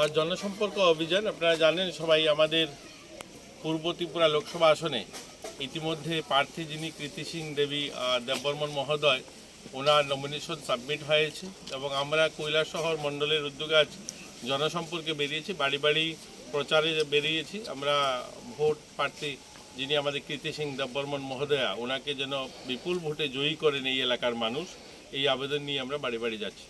আর জনসম্পর্ক অভিযান, আপনারা জানেন সবাই আমাদের পূর্ব ত্রিপুরা লোকসভা আসনে, ইতিমধ্যে প্রার্থী যিনি কৃতি সিং দেবী দেববর্মন মহোদয়, ওনার নমিনেশন সাবমিট হয়েছে এবং আমরা কৈলাসহর মণ্ডলের উদ্যোগে আজ জনসম্পর্কে বেরিয়েছি, বাড়ি বাড়ি প্রচারে বেরিয়েছি। আমরা ভোট প্রার্থী যিনি আমাদের কৃতি সিং দেববর্মন মহোদয়া, ওনাকে যেন বিপুল ভোটে জয়ী করেন এই এলাকার মানুষ। এই আবেদন নিয়ে আমরা বাড়ি বাড়ি যাচ্ছি।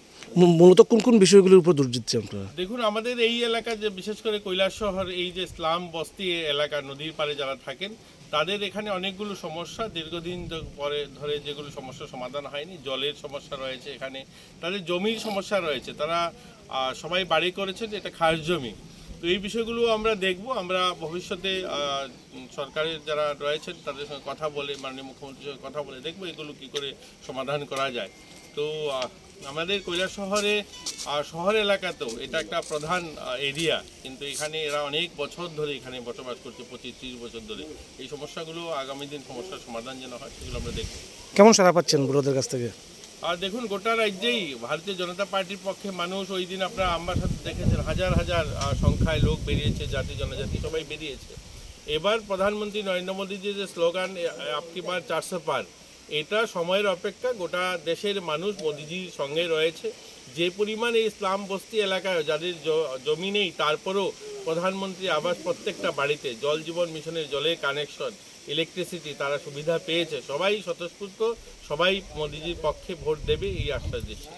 মূলত কোন কোন বিষয়গুলোর উপর জোর দিচ্ছে আপনারা? দেখুন আমাদের এই এলাকা যে বিশেষ করে কৈলাস শহর এই যে স্লাম বস্তি এলাকা নদীর পাড়ে যারা থাকেন তাদের এখানে অনেকগুলো সমস্যা। দীর্ঘদিন পরে ধরে যেগুলো সমস্যা সমাধান হয়নি জলের সমস্যা রয়েছে এখানে তাদের জমির সমস্যা রয়েছে। তারা সবাই বাড়ি করেছেন এটা খাস জমি। তো এই বিষয়গুলো আমরা দেখব। আমরা ভবিষ্যতে সরকারের যারা রয়েছেন, তাদের সঙ্গে কথা বলে, মাননীয় মুখ্যমন্ত্রীর সঙ্গে কথা বলে দেখব এগুলো কি করে সমাধান করা যায়। তো আমাদের কৈলাস শহরে শহর এলাকাতেও এটা একটা প্রধান এরিয়া। কিন্তু এখানে এরা অনেক বছর ধরে এখানে বসবাস করছে, পঁচিশ, ত্রিশ বছর ধরে। এই সমস্যাগুলো আগামী দিন সমস্যার সমাধান যেন হয়, সেগুলো আমরা দেখব। কেমন সারা পাচ্ছেন বুড়োদের কাছ থেকে? আর দেখুন, গোটা রাজ্যেই ভারতীয় জনতা পার্টির পক্ষে মানুষ ওই দিন আপনারা আমার সাথে দেখেছেন, হাজার হাজার সংখ্যায় লোক বেরিয়েছে, জাতি, জনজাতি সবাই বেরিয়েছে। এবার প্রধানমন্ত্রী নরেন্দ্র মোদীজির যে স্লোগান আপকি বার চারশো পার, এটা সময়ের অপেক্ষা গোটা দেশের মানুষ মোদিজির সঙ্গে রয়েছে। যে পরিমাণ এই ইসলাম বস্তি এলাকায় যাদের জমি নেই, তারপরেও প্রধানমন্ত্রী আবাস প্রত্যেকটা বাড়িতে, জল জীবন মিশনের জলের কানেকশন। ইলেকট্রিসিটি তারা সুবিধা পেয়েছে। সবাই স্বতঃস্ফূর্ত সবাই মোদিজির পক্ষে ভোট দেবে এই আশ্বাস দিচ্ছে।